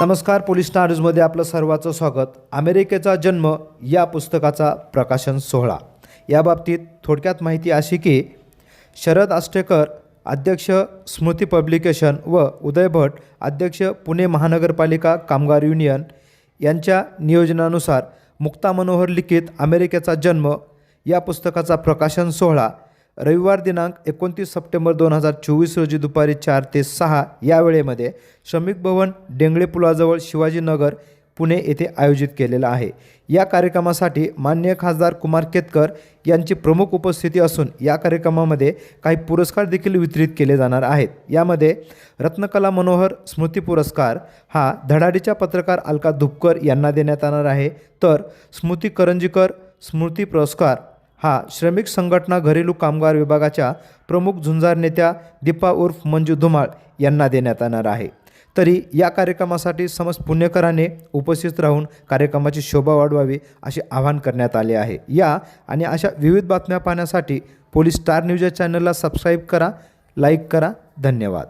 नमस्कार police star न्यूजमध्ये आपलं सर्वाचं स्वागत. अमेरिकेचा जन्म या पुस्तकाचा प्रकाशन सोहळा. याबाबतीत थोडक्यात माहिती अशी की शरद आष्टेकर अध्यक्ष स्मृती पब्लिकेशन व उदय भट अध्यक्ष पुणे महानगरपालिका कामगार युनियन यांच्या नियोजनानुसार मुक्ता मनोहर लिखित अमेरिकेचा जन्म या पुस्तकाचा प्रकाशन सोहळा रविवार दिनांक एकोणतीस सप्टेंबर दोन हजार चोवीस रोजी दुपारी चार ते सहा या वेळेमध्ये श्रमिक भवन डेंगळे पुलाजवळ शिवाजीनगर पुणे येथे आयोजित केलेला आहे. या कार्यक्रमासाठी मान्य खासदार कुमार केतकर यांची प्रमुख उपस्थिती असून या कार्यक्रमामध्ये काही पुरस्कार देखील वितरित केले जाणार आहेत. यामध्ये रत्नकला मनोहर स्मृती पुरस्कार हा धडाडीच्या पत्रकार अलका धुपकर यांना देण्यात येणार आहे. तर स्मृती करंजीकर स्मृती पुरस्कार हा श्रमिक संघटना घरेलू कामगार विभागाच्या प्रमुख झुंजार नेत्या दीपा उर्फ मंजू धुमाळ यांना देण्यात येणार आहे. तरी या कार्यक्रमासाठी समस्त पुण्यकराने उपस्थित राहून कार्यक्रमाची शोभा वाढवावी असे आवाहन करण्यात आले आहे. या आणि अशा विविध बातम्या पाहण्यासाठी पोलीस स्टार न्यूज या चॅनलला सबस्क्राईब करा लाईक करा. धन्यवाद.